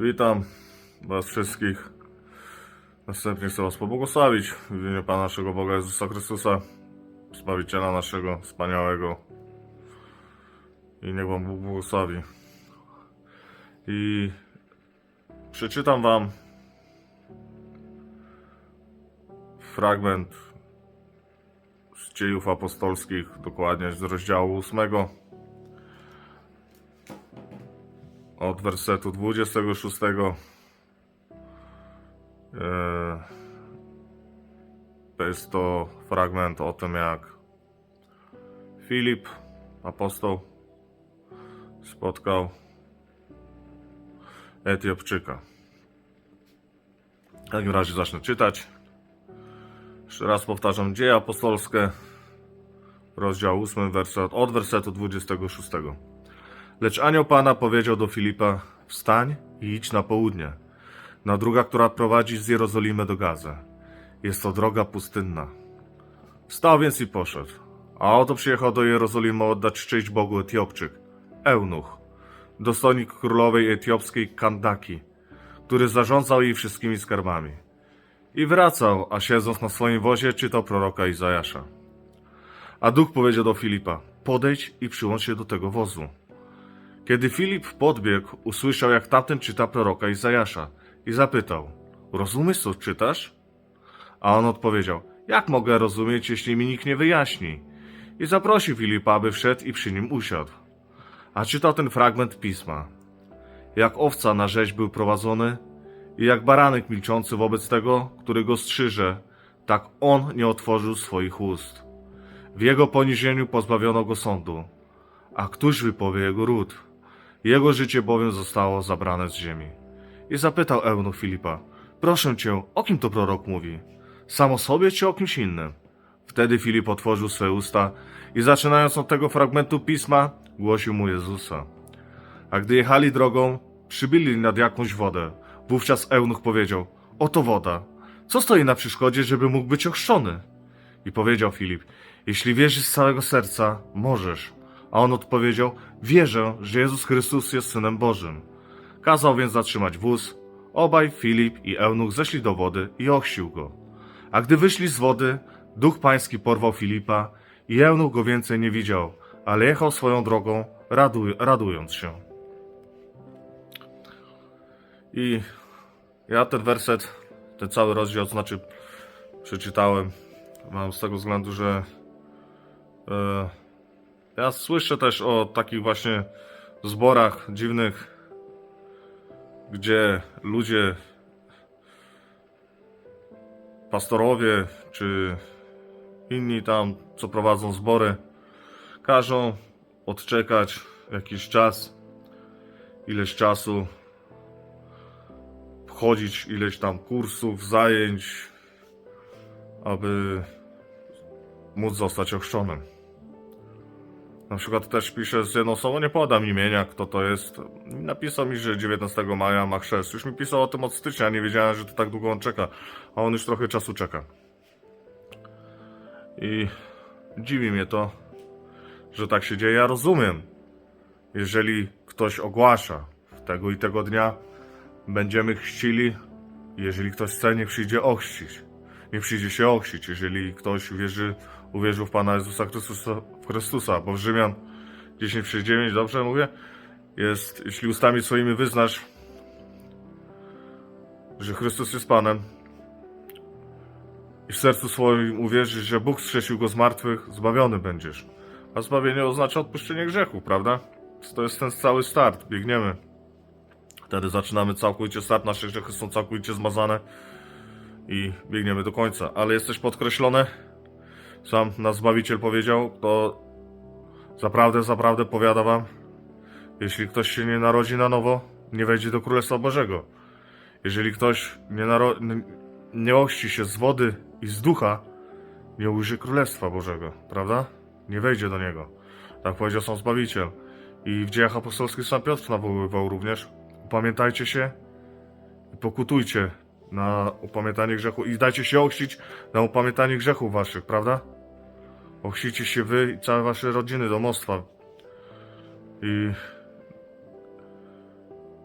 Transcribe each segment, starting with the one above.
Witam Was wszystkich. Następnie chcę Was pobłogosławić w imieniu Pana naszego Boga Jezusa Chrystusa, Zbawiciela naszego wspaniałego. I niech Wam Bóg błogosławi. I przeczytam Wam fragment z dziejów apostolskich, dokładnie z rozdziału 8 od wersetu 26. Eee, To jest to fragment o tym, jak Filip, apostoł, spotkał Etiopczyka. W takim razie zacznę czytać. Jeszcze raz powtarzam, dzieje apostolskie, rozdział 8, werset, od wersetu 26. Lecz anioł Pana powiedział do Filipa: Wstań i idź na południe, na droga, która prowadzi z Jerozolimy do Gazy. Jest to droga pustynna. Wstał więc i poszedł. A oto przyjechał do Jerozolimy oddać cześć Bogu Etiopczyk, Eunuch, dostojnik królowej etiopskiej Kandaki, który zarządzał jej wszystkimi skarbami. I wracał, a siedząc na swoim wozie czytał proroka Izajasza. A duch powiedział do Filipa: Podejdź i przyłącz się do tego wozu. Kiedy Filip podbiegł, usłyszał, jak tamten czyta proroka Izajasza i zapytał: Rozumiesz, co czytasz? A on odpowiedział: Jak mogę rozumieć, jeśli mi nikt nie wyjaśni? I zaprosił Filipa, aby wszedł i przy nim usiadł. A czytał ten fragment pisma. Jak owca na rzeź był prowadzony, i jak baranek milczący wobec tego, który go strzyże, tak on nie otworzył swoich ust. W jego poniżeniu pozbawiono go sądu, a któż wypowie jego ród? Jego życie bowiem zostało zabrane z ziemi. I zapytał Eunuch Filipa, proszę cię, o kim to prorok mówi? Sam o sobie czy o kimś innym? Wtedy Filip otworzył swe usta i zaczynając od tego fragmentu pisma, głosił mu Jezusa. A gdy jechali drogą, przybyli nad jakąś wodę. Wówczas Eunuch powiedział, oto woda. Co stoi na przeszkodzie, żeby mógł być ochrzczony? I powiedział Filip, jeśli wierzysz z całego serca, możesz. A on odpowiedział, wierzę, że Jezus Chrystus jest Synem Bożym. Kazał więc zatrzymać wóz. Obaj, Filip i Eunuch, zeszli do wody i ochrzcił go. A gdy wyszli z wody, duch pański porwał Filipa i Eunuch go więcej nie widział, ale jechał swoją drogą, raduj, radując się. I ja ten werset, ten cały rozdział, znaczy przeczytałem, mam z tego względu, że e, ja słyszę też o takich właśnie zborach dziwnych, gdzie ludzie, pastorowie czy inni tam, co prowadzą zbory, każą odczekać jakiś czas, ileś czasu, chodzić ileś tam kursów, zajęć, aby móc zostać ochrzczonym. Na przykład też piszę z jedną osobą, nie podam imienia, kto to jest. Napisał mi, że 19 maja ma chrzest. Już mi pisał o tym od stycznia, nie wiedziałem, że to tak długo on czeka. A on już trochę czasu czeka. I dziwi mnie to, że tak się dzieje. Ja rozumiem, jeżeli ktoś ogłasza tego i tego dnia, będziemy chrzcili, jeżeli ktoś chce, niech przyjdzie ochrzcić. Nie przyjdzie się ochrzcić, jeżeli ktoś wierzy, uwierzył w Pana Jezusa Chrystusa, Chrystusa, bo w Rzymian 10,39, dobrze mówię? Jest, jeśli ustami swoimi wyznasz, że Chrystus jest Panem i w sercu swoim uwierzysz, że Bóg skrzesił go z martwych, zbawiony będziesz. A zbawienie oznacza odpuszczenie grzechu, prawda? To jest ten cały start, biegniemy. Wtedy zaczynamy całkowicie start, nasze grzechy są całkowicie zmazane i biegniemy do końca. Ale jest też podkreślone, sam nasz Zbawiciel powiedział, to zaprawdę, zaprawdę powiada wam, jeśli ktoś się nie narodzi na nowo, nie wejdzie do Królestwa Bożego. Jeżeli ktoś nie, naro- nie ości się z wody i z ducha, nie ujrzy Królestwa Bożego, prawda? Nie wejdzie do niego. Tak powiedział sam Zbawiciel. I w dziejach apostolskich sam Piotr nawoływał również. Upamiętajcie się i pokutujcie na upamiętanie grzechu i dajcie się ochrzcić na upamiętanie grzechów waszych, prawda? Ochrzcicie się wy i całe wasze rodziny, domostwa. I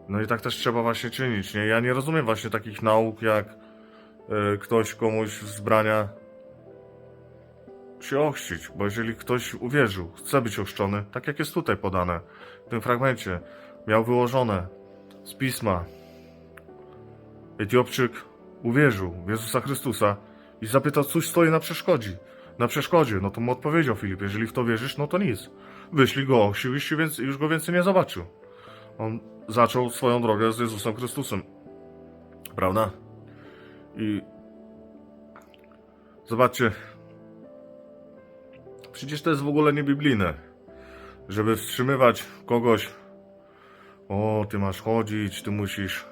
No i tak też trzeba właśnie czynić, nie? Ja nie rozumiem właśnie takich nauk, jak e, ktoś komuś wzbrania się ochrzcić, bo jeżeli ktoś uwierzył, chce być ochrzczony, tak jak jest tutaj podane, w tym fragmencie, miał wyłożone z pisma, Etiopczyk uwierzył w Jezusa Chrystusa i zapytał, cóż stoi na przeszkodzie. Na przeszkodzie, no to mu odpowiedział Filip, jeżeli w to wierzysz, no to nic. Wyślij go, się więc- już go więcej nie zobaczył. On zaczął swoją drogę z Jezusem Chrystusem. Prawda? I zobaczcie, przecież to jest w ogóle niebiblijne, żeby wstrzymywać kogoś. O, ty masz chodzić, ty musisz,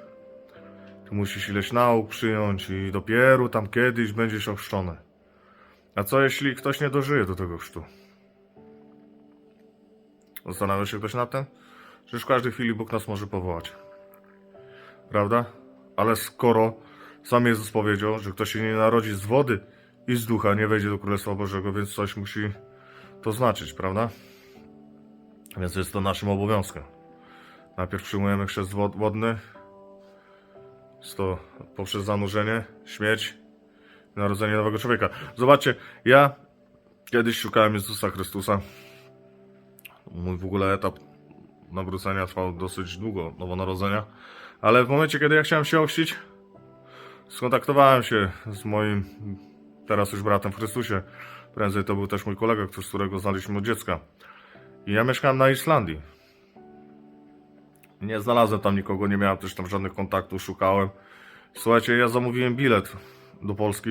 ty musisz ileś nauk przyjąć i dopiero tam kiedyś będziesz ochrzczony. A co jeśli ktoś nie dożyje do tego chrztu? Zastanawia się ktoś nad tym? Przecież w każdej chwili Bóg nas może powołać. Prawda? Ale skoro sam Jezus powiedział, że kto się nie narodzi z wody i z ducha, nie wejdzie do Królestwa Bożego, więc coś musi to znaczyć, prawda? Więc jest to naszym obowiązkiem. Najpierw przyjmujemy chrzest wod- wodny. Jest to poprzez zanurzenie, śmierć, narodzenie nowego człowieka. Zobaczcie, ja kiedyś szukałem Jezusa Chrystusa. Mój w ogóle etap nawrócenia trwał dosyć długo, nowonarodzenia. Ale w momencie, kiedy ja chciałem się ochrzcić, skontaktowałem się z moim teraz już bratem w Chrystusie. Prędzej to był też mój kolega, z którego znaliśmy od dziecka. I ja mieszkałem na Islandii. Nie znalazłem tam nikogo, nie miałem też tam żadnych kontaktów, szukałem. Słuchajcie, ja zamówiłem bilet do Polski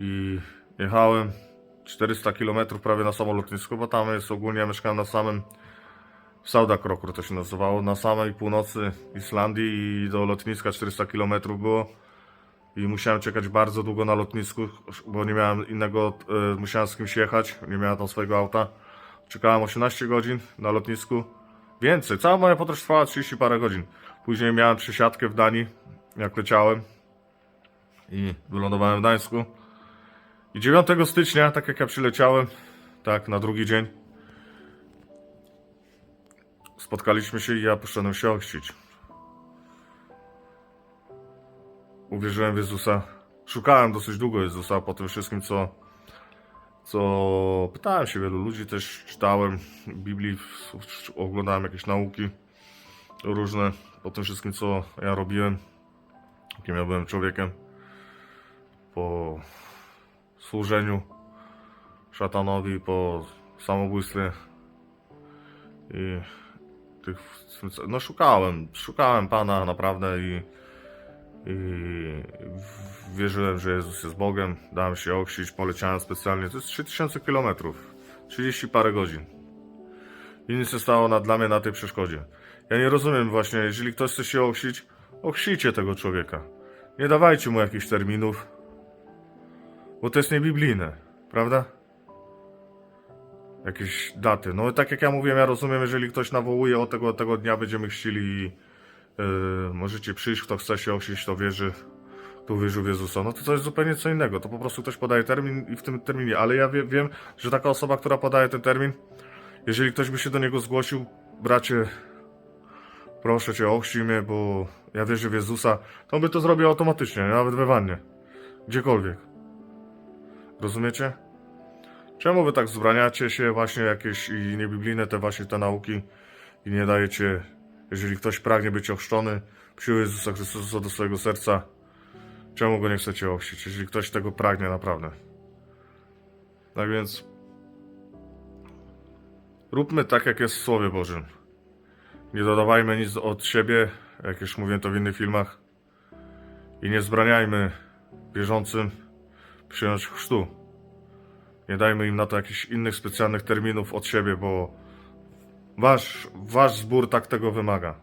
i jechałem 400 km prawie na samo lotnisko, bo tam jest ogólnie, ja mieszkałem na samym w Saudakrokr to się nazywało, na samej północy Islandii i do lotniska 400 km było i musiałem czekać bardzo długo na lotnisku, bo nie miałem innego, e, musiałem z kimś jechać, nie miałem tam swojego auta. Czekałem 18 godzin na lotnisku, więcej, cała moja podróż trwała 30 parę godzin. Później miałem przesiadkę w Danii, jak leciałem i wylądowałem w Gdańsku. I 9 stycznia, tak jak ja przyleciałem, tak, na drugi dzień, spotkaliśmy się i ja poszedłem się ochrzcić. Uwierzyłem w Jezusa. Szukałem dosyć długo Jezusa po tym wszystkim, co, co pytałem się wielu ludzi, też czytałem Biblii, oglądałem jakieś nauki różne po tym wszystkim, co ja robiłem, jakim ja byłem człowiekiem, po służeniu szatanowi, po samobójstwie i tych, no szukałem, szukałem Pana naprawdę i, i wierzyłem, że Jezus jest Bogiem, dałem się ochrzcić, poleciałem specjalnie, to jest 3000 km, 30 parę godzin. I nic się stało dla mnie na tej przeszkodzie. Ja nie rozumiem właśnie, jeżeli ktoś chce się ochrzcić, ochrzcijcie tego człowieka. Nie dawajcie mu jakichś terminów, bo to jest niebiblijne, prawda? Jakieś daty. No tak jak ja mówiłem, ja rozumiem, jeżeli ktoś nawołuje od tego, tego dnia będziemy chcieli możecie przyjść, kto chce się ochrzcić, to wierzy, kto uwierzył w Jezusa. No to to jest zupełnie co innego. To po prostu ktoś podaje termin i w tym terminie. Ale ja wie, wiem, że taka osoba, która podaje ten termin, jeżeli ktoś by się do niego zgłosił, bracie, proszę cię, ochrzcij mnie, bo ja wierzę w Jezusa, to on by to zrobił automatycznie, nawet we wannie. Gdziekolwiek. Rozumiecie? Czemu wy tak zbraniacie się właśnie jakieś i niebiblijne te właśnie te nauki i nie dajecie, jeżeli ktoś pragnie być ochrzczony, przyjął Jezusa Chrystusa do swojego serca, czemu go nie chcecie ochrzcić, jeżeli ktoś tego pragnie naprawdę? Tak więc róbmy tak, jak jest w Słowie Bożym. Nie dodawajmy nic od siebie, jak już mówiłem to w innych filmach. I nie zbraniajmy wierzącym przyjąć chrztu. Nie dajmy im na to jakichś innych specjalnych terminów od siebie, bo wasz, wasz zbór tak tego wymaga.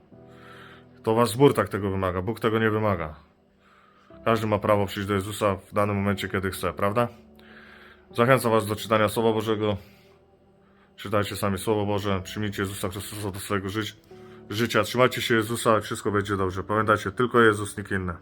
To wasz zbór tak tego wymaga, Bóg tego nie wymaga. Każdy ma prawo przyjść do Jezusa w danym momencie, kiedy chce, prawda? Zachęcam was do czytania Słowa Bożego. Czytajcie sami Słowo Boże, przyjmijcie Jezusa Chrystusa do swojego ży- życia. Trzymajcie się Jezusa i wszystko będzie dobrze. Pamiętajcie, tylko Jezus, nikt inny.